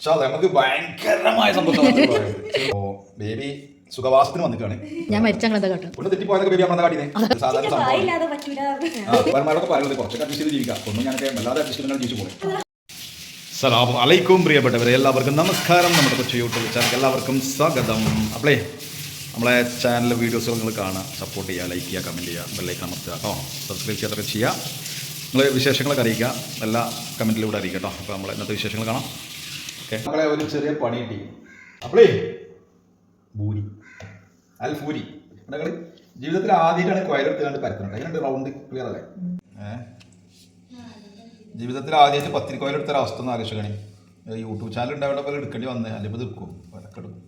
നമുക്ക് ഭയങ്കരമായ സന്തോഷം ഓ ബേബി സുഖവാസത്തിന് വന്നിട്ടാണ് ഞാൻ മരിച്ചങ്ങനത്തെ കേട്ടോ. ഒന്ന് തെറ്റിപ്പോയതൊക്കെ ബേബി കാട്ടിനെ. സാധാരണ സംഭവം. പറയുന്നത് കുറച്ചൊക്കെ അഡ്ജസ്റ്റ് ചെയ്ത് ജീവിക്കാം. ഒന്നും ഞാനൊക്കെ വല്ലാതെ അഡ്ജസ്റ്റ് ചെയ്ത് ജീവിച്ചു പോകും സലാം അലൈക്കും പ്രിയപ്പെട്ടവരെ എല്ലാവർക്കും നമസ്കാരം. നമ്മുടെ കൊച്ചു യൂട്യൂബ് ചാനൽ എല്ലാവർക്കും സ്വാഗതം. അപ്പളേ നമ്മളെ ചാനൽ വീഡിയോസ് നിങ്ങൾ കാണുക സപ്പോർട്ട് ചെയ്യുക ലൈക്ക് ചെയ്യുക കമന്റ് ചെയ്യുക ബെല്ലൈക്ക് അമർത്തുക കേട്ടോ സബ്സ്ക്രൈബ് ചെയ്യാതൊക്കെ ചെയ്യുക. നിങ്ങൾ വിശേഷങ്ങളൊക്കെ അറിയിക്കുക. എല്ലാ കമന്റിലൂടെ അറിയിക്കുക കേട്ടോ അപ്പോൾ നമ്മൾ ഇന്നത്തെ വിശേഷങ്ങൾ കാണാം. നമ്മളെ ഒരു ചെറിയ പണി കിട്ടി. അപ്പളേ ഭൂരി. അൽ ഭൂരി. നിങ്ങൾ ജീവിതത്തിൽ ആദ്യമായിട്ടാണ് കൊയലെടുത്ത് കണ്ട് പരത്തുന്നത്. അതിനുണ്ട് റൗണ്ട് ക്ലിയർ അല്ലേ? ജീവിതത്തിൽ ആദ്യമായിട്ട് പത്തിരി കോയിലെടുത്ത ഒരു അവസ്ഥ ഒന്ന് ആലോചിക്കണേ യൂട്യൂബ് ചാനൽ ഉണ്ടാവേണ്ട പോലെ എടുക്കേണ്ടി വന്നേ. അല്ലെങ്കിൽ തീർക്കും വിലക്കെടുക്കും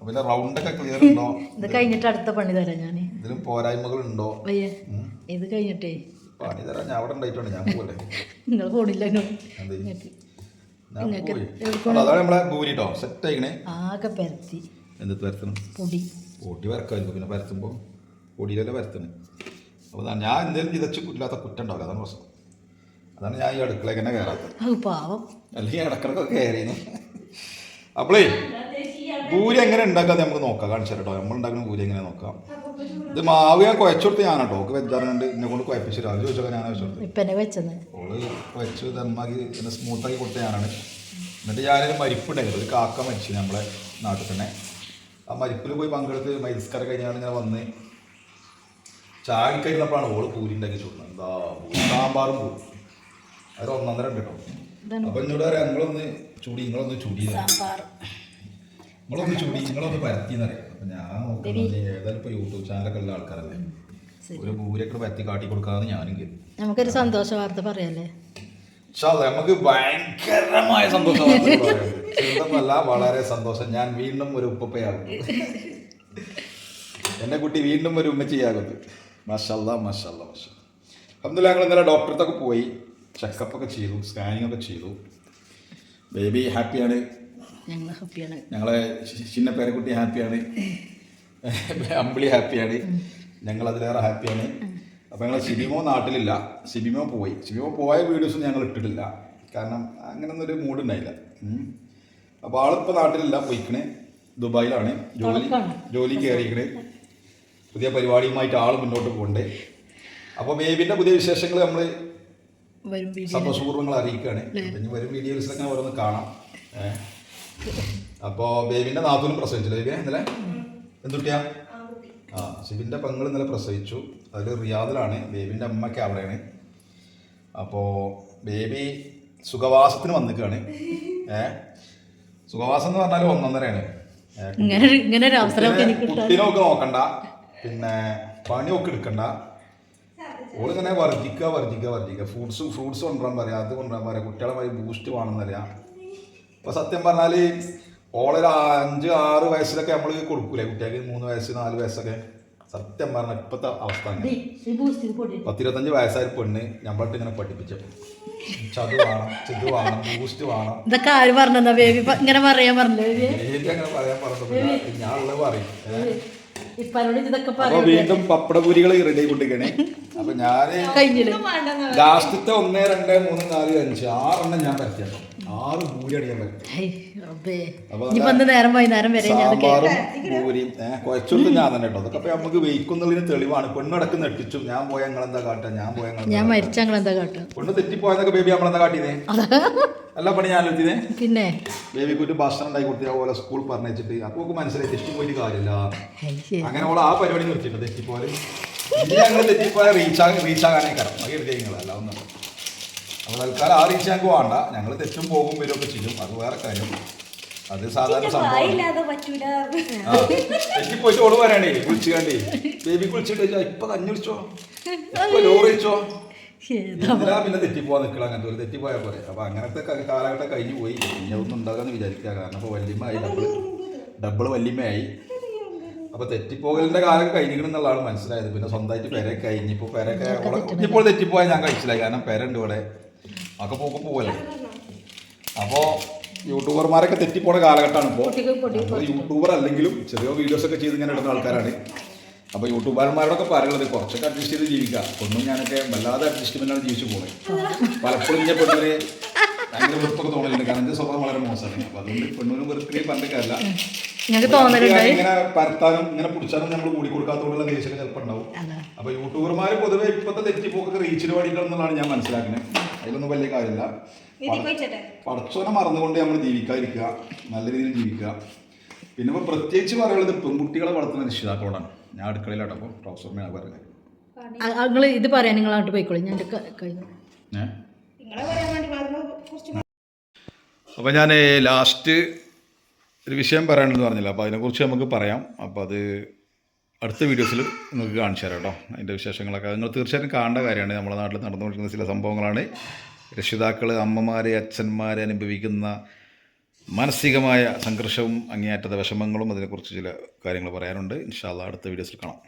അപ്പോൾ റൗണ്ട് ഒക്കെ ക്ലിയർ ഉണ്ടോ? ഇത് കഴിഞ്ഞിട്ട് അടുത്ത പണി തരാം ഞാൻ ഇതിലും പോരായ്മകൾ ഉണ്ടോ? ഇത് കഴിഞ്ഞിട്ടേ. പണി തരാം ഞാൻ അവിടെ ഉണ്ടായിട്ടുണ്ട്. ഞാൻ പോലെ നിങ്ങൾ പോണില്ല അതാണ് നമ്മളെ ഭൂരി കേട്ടോ സെറ്റ് ആയിക്കണേ. ആകെ പരത്തി. എന്ത് പരത്തണം? പൊടി. പൊടി വരക്കായിരിക്കും പിന്നെ പരത്തുമ്പോൾ പൊടിയിലല്ലേ പരത്തണം. അപ്പോൾ ഞാൻ എന്തെങ്കിലും വിതച്ച് ഇല്ലാത്ത കുറ്റം ഉണ്ടാവില്ല. അതാണ് പ്രശ്നം. അതാണ് ഞാൻ ഈ അടുക്കളയ്ക്ക് തന്നെ കയറാത്തത് പാവം. അല്ലെങ്കിൽ ഇടക്കിടക്കൊക്കെ കയറിയെന്ന് അപ്പോളേ പൂരി എങ്ങനെ ഉണ്ടാക്കാതെ നമുക്ക് നോക്കാം. കാണിച്ചു കേട്ടോ. നമ്മൾ ഉണ്ടാക്കുന്ന പൂരി എങ്ങനെ നോക്കാം. ഇത് മാവ് ഞാൻ കുഴച്ചുകൊടുത്ത് ഞാൻ കേട്ടോ. ഓക്ക് വെച്ചാറുണ്ട് എന്നെ കൊണ്ട് കുഴപ്പിച്ചു രാവിലെ ചോദിച്ചൊക്കെ ഞാൻ വെച്ചു കൊടുത്ത് ഇപ്പം എന്നെ വെച്ചത് ഓൾ കുഴച്ച് ദമ്മാക്കി പിന്നെ സ്മൂത്താക്കി കൊടുത്ത ഞാനാണ്. എന്നിട്ട് ഞാനൊരു മരിപ്പുണ്ടായിരുന്നു ഒരു കാക്ക മരിച്ചു നമ്മളെ നാട്ടിൽ തന്നെ. ആ മരിപ്പിൽ പോയി പങ്കെടുത്ത് മരിസ്കാരം കഴിഞ്ഞാണ് ഇങ്ങനെ വന്ന് ചാടി കഴിഞ്ഞപ്പോഴാണ് ഓൾ പൂരി ഉണ്ടാക്കി ചൂടുന്നത്. എന്താ സാമ്പാറും പൂരി. അത് ഒന്നൊന്നര ഉണ്ട് കേട്ടോ. അപ്പൊ എന്നോട് പറയാം നിങ്ങളൊന്ന് ചൂടി നിങ്ങളൊന്ന് ചൂടി. സാമ്പാർ. നിങ്ങളൊന്ന് ചൂടി നിങ്ങളൊന്ന് പരത്തി എന്നറിയാം അപ്പൊ ഞാൻ നോക്കുന്നത് ഏതായാലും ഇപ്പൊ യൂട്യൂബ് ചാനലൊക്കെ ഉള്ള ആൾക്കാരല്ലേ ഒരു പൂരൊക്കെ പരത്തി കാട്ടി കൊടുക്കാന്ന് ഞാനും കരുതി. നമുക്കൊരു സന്തോഷ വാർത്ത പറയാല്ലേ? നമുക്ക് ഭയങ്കരമായ സന്തോഷം വളരെ സന്തോഷം. ഞാൻ വീണ്ടും ഒരു ഉപ്പയാകും എന്നെ കുട്ടി വീണ്ടും ഒരു ഉമ്മച്ചിയാകുന്നു മഷല്ല മഷല്ല മഷ. അബ്ദുല്ല ഞങ്ങൾ ഇന്നലെ ഡോക്ടറത്തൊക്കെ പോയി. ചെക്കപ്പ് ഒക്കെ ചെയ്തു സ്കാനിങ് ഒക്കെ ചെയ്തു. ബേബി ഹാപ്പിയാണ് ഞങ്ങൾ ഹാപ്പിയാണ്. ഞങ്ങളെ ചിന്ന പേരക്കുട്ടി ഹാപ്പിയാണ്. അമ്പിളി ഹാപ്പിയാണ്. ഞങ്ങൾ അതിലേറെ ഹാപ്പിയാണ്. അപ്പോൾ ഞങ്ങൾ സിബിമോ നാട്ടിലില്ല. സിബിമോ പോയി. സിബിമോ പോയ വീഡിയോസ് ഞങ്ങൾ ഇട്ടിട്ടില്ല. കാരണം അങ്ങനൊന്നും ഒരു മൂഡ് ഉണ്ടായില്ല അപ്പോൾ ആളിപ്പോൾ നാട്ടിലില്ല. പോയിക്കണ്. ദുബായിലാണ്. ജോലി. ജോലി കയറിയിക്കണേ പുതിയ പരിപാടിയുമായിട്ട് ആൾ മുന്നോട്ട് പോകണ്ടേ അപ്പോൾ ബേബിന്റെ പുതിയ വിശേഷങ്ങൾ നമ്മൾ സന്തോഷപൂർവങ്ങൾ അറിയിക്കുകയാണ് വരും വീഡിയോസിലൊക്കെ ഓരോന്ന് കാണാം. ഏഹ്. അപ്പോൾ ബേബിന്റെ നാത്തൂനും പ്രസവിച്ചില്ല ബേബിയെ ഇന്നലെ? എന്തുട്ടിയാ ആ ഷിബിന്റെ പെങ്ങൾ ഇന്നലെ പ്രസവിച്ചു. അതിൽ റിയാദിലാണ്. ബേബിന്റെ അമ്മയ്ക്ക് അവിടെയാണ്. അപ്പോൾ ബേബി സുഖവാസത്തിന് വന്നിക്കാണ്. ഏ? സുഖവാസം എന്ന് പറഞ്ഞാൽ ഒന്നൊന്നരയാണ്. കുട്ടിനൊക്കെ നോക്കണ്ട. പിന്നെ പണിയൊക്കെ എടുക്കണ്ട. ഓളിങ്ങനെ വർദ്ധിക്കുക വർദ്ധിക്കുക വർദ്ധിക്കുക ഫ്രൂട്ട്സ് ഫ്രൂട്ട്സ് കൊണ്ടുവരാൻ പറയാം അത് കൊണ്ടുവരാൻ പറയാം. കുട്ടികളെ മാതിരി ബൂസ്റ്റ് വേണമെന്ന് അപ്പൊ സത്യം പറഞ്ഞാൽ ഓളൊരു അഞ്ച് ആറ് വയസ്സിലൊക്കെ നമ്മൾ കൊടുക്കൂലേ? കുട്ടികൾക്ക് മൂന്ന് വയസ്സ് നാല് വയസ്സൊക്കെ. സത്യം പറഞ്ഞ ഇപ്പോഴത്തെ അവസ്ഥ പത്തിരുപത്തഞ്ച് വയസ്സായ പെണ്ണ് ഞമ്മളിട്ട് ഇങ്ങനെ പഠിപ്പിച്ചു. ചതു വേണം ചെതു വേണം ബൂസ്റ്റ് വേണം. ഇതൊക്കെ ആര് പറഞ്ഞതാ ബേബി ഇങ്ങനെ പറയാൻ പറഞ്ഞു അങ്ങനെ പറയാൻ പറഞ്ഞിട്ടില്ല ഞാൻ ഉള്ളത് പറയും. അപ്പൊ വീണ്ടും പപ്പടപൂരികൾ റെഡി ആയിക്കൊണ്ടിരിക്കണേ അപ്പൊ ഞാൻ ലാസ്റ്റത്തെ ഒന്ന് രണ്ട് മൂന്ന് നാല് അഞ്ച് ആറെണ്ണം ഞാൻ പരത്തിയാട്ടോ ആറ് പൂരിയാണ് ഞാൻ നേരം വൈകുന്നേരം വരെ സാമ്പാറും പൂരിയും ഏഹ് കുഴച്ചെടുത്ത് ഞാൻ തന്നെ കേട്ടോ. അതൊക്കെ നമുക്ക് വെയിക്കുന്നതിന് തെളിവാണ്. പെണ്ണടക്ക് നെട്ടിച്ചു ഞാൻ പോയ ഞങ്ങളെന്താ കാട്ടുക ഞാൻ പോയ ഞാൻ മരിച്ച ഞങ്ങളെന്താ കാട്ടുക പെണ്ണ് തെറ്റിപ്പോയെന്നൊക്കെ ബേബി നമ്മളെന്താ കാട്ടിയതേ അല്ല പണി ഞാൻ എത്തിയതേ പിന്നെ? ബേബിക്ക് ഒരു ഭക്ഷണം ഉണ്ടാക്കി കൊടുത്തി അതുപോലെ സ്കൂൾ പറഞ്ഞിട്ട് അപ്പൊ നമുക്ക് മനസ്സിലായി തെറ്റിപ്പോയിട്ട് കാര്യമില്ല. അങ്ങനെ ഓൾ ആ പരിപാടി നിർത്തിയിട്ട് തെറ്റിപ്പോലെ ഞങ്ങൾ തെറ്റിപ്പോയ റീച്ച് ആകാൻ റീച്ച് ആകാനേ കരം അത് എഴുതിയ ഒന്നും അപ്പോൾ തൽക്കാലം ആ റീച്ച് ഞങ്ങൾക്ക് വേണ്ട ഞങ്ങൾ തെറ്റും പോകും വരുമൊക്കെ ചെയ്യും. അത് വേറെ കാര്യം. അത് സാധാരണ സംഭവമാണ് പോയിട്ട് ഓൾ വരാണേ കുളിച്ചു കണ്ടേ ബേബി കുളിച്ചിട്ട് ഇപ്പൊ കഞ്ഞി വിളിച്ചോ ഇപ്പൊ ലോറി വെച്ചോ? തെറ്റി എന്തിനാ പിന്നെ തെറ്റിപ്പോവാൻ നിൽക്കണം അങ്ങനത്തെ ഒരു തെറ്റിപ്പോയാൽ പോലെ അപ്പൊ അങ്ങനത്തെ കാലഘട്ടം കഴിഞ്ഞു പോയി. ഇനി അതൊന്നും ഉണ്ടാകാന്ന് വിചാരിക്കുക. കാരണം ഇപ്പൊ വല്യമ്മയായി. Double double വല്യമ്മയായി. അപ്പൊ തെറ്റിപ്പോകലിന്റെ കാലം കഴിഞ്ഞിരിക്കണം എന്നുള്ളതാണ് മനസ്സിലായത്. പിന്നെ സ്വന്തമായിട്ട് പെരൊക്കെ കഴിഞ്ഞിപ്പോ പെരൊക്കെ ഇപ്പോൾ തെറ്റിപ്പോയാൽ ഞാൻ കഴിച്ചില്ല. കാരണം പെരണ്ട് ഇവിടെ. ഒക്കെ പോക്ക് പോവല്ലേ? അപ്പോ യൂട്യൂബർമാരൊക്കെ തെറ്റിപ്പോണ കാലഘട്ടമാണ് ഇപ്പോൾ യൂട്യൂബർ അല്ലെങ്കിലും ചെറിയ വീഡിയോസ് ഒക്കെ ചെയ്ത് ഇങ്ങനെ ഇടുന്ന ആൾക്കാരാണ്. അപ്പോൾ യൂട്യൂബർമാരോടൊക്കെ പറയുന്നത് കുറച്ചൊക്കെ അഡ്ജസ്റ്റ് ചെയ്ത് ജീവിക്കാം ഒന്നും ഞാനൊക്കെ വല്ലാതെ അഡ്ജസ്റ്റ്മെന്റാണ് ജീവിച്ചു പോകുന്നത് പലപ്പോഴും ഞാൻ പെണ്ണിന് ഭയങ്കര വെറുപ്പൊക്കെ തോന്നലുണ്ട്. കാരണം എന്റെ സ്വഭാവം വളരെ മോശമാണ്. അപ്പൊ അതുകൊണ്ട് പെണ്ണൂരും ഞങ്ങൾക്ക് തോന്നലുണ്ടായി? ഇങ്ങനെ പരത്താനും ഇങ്ങനെ പിടിച്ചാലും നമ്മൾ കൂടി കൊടുക്കാത്തതുകൊണ്ടുള്ള ദേഷ്യം ചിലപ്പോൾ ഉണ്ടാവും. അതാ. അപ്പൊ യൂട്യൂബർമാർ പൊതുവെ ഇപ്പോഴത്തെ തെറ്റിപ്പോക്കൊക്കെ റീച്ചിന് വേണ്ടിയിട്ടാണെന്നുള്ളതാണ് ഞാൻ മനസ്സിലാക്കുന്നത് അതിലൊന്നും വലിയ കാര്യമില്ല. പടച്ചോനെ മറന്നുകൊണ്ട് നമ്മൾ ജീവിക്കാതിരിക്കുക. നല്ല രീതിയിൽ ജീവിക്കുക. പിന്നെ ഇപ്പോൾ പ്രത്യേകിച്ച് പറയുള്ളത് പെൺകുട്ടികളെ വളർത്തുന്ന രക്ഷിതാക്കളോടാണ്. ഞാൻ അടുക്കളയിലാണ് അപ്പോൾ ട്രൗസറിനാണ് പറയുന്നത്. നിങ്ങൾ ഇത് പറയാൻ നിങ്ങൾ അങ്ങോട്ട് പോയിക്കോളൂ. ഞാൻ കഴിഞ്ഞു നിങ്ങളെ പറയാൻ വേണ്ടി പറഞ്ഞു കുറച്ച് അപ്പോൾ ഞാൻ ലാസ്റ്റ് ഒരു വിഷയം പറയാനുണ്ടെന്ന് പറഞ്ഞില്ല? അപ്പോൾ അതിനെക്കുറിച്ച് നമുക്ക് പറയാം. അപ്പോൾ അത് അടുത്ത വീഡിയോസിൽ നിങ്ങൾക്ക് കാണിച്ചു തരാം കേട്ടോ അതിന്റെ വിശേഷങ്ങളൊക്കെ. നിങ്ങൾ തീർച്ചയായിട്ടും കാണേണ്ട കാര്യമാണ്. നമ്മുടെ നാട്ടിൽ നടന്നുകൊണ്ടിരിക്കുന്ന ചില സംഭവങ്ങളാണ്. രക്ഷിതാക്കൾ അമ്മമാരെ അച്ഛന്മാരെ അനുഭവിക്കുന്ന മാനസികമായ സംഘർഷവും അങ്ങേയറ്റത്തെ വിഷമങ്ങളും അതിനെക്കുറിച്ച് ചില കാര്യങ്ങൾ പറയാനുണ്ട്. ഇൻഷാല്ല അടുത്ത വീഡിയോസിൽ കാണാം.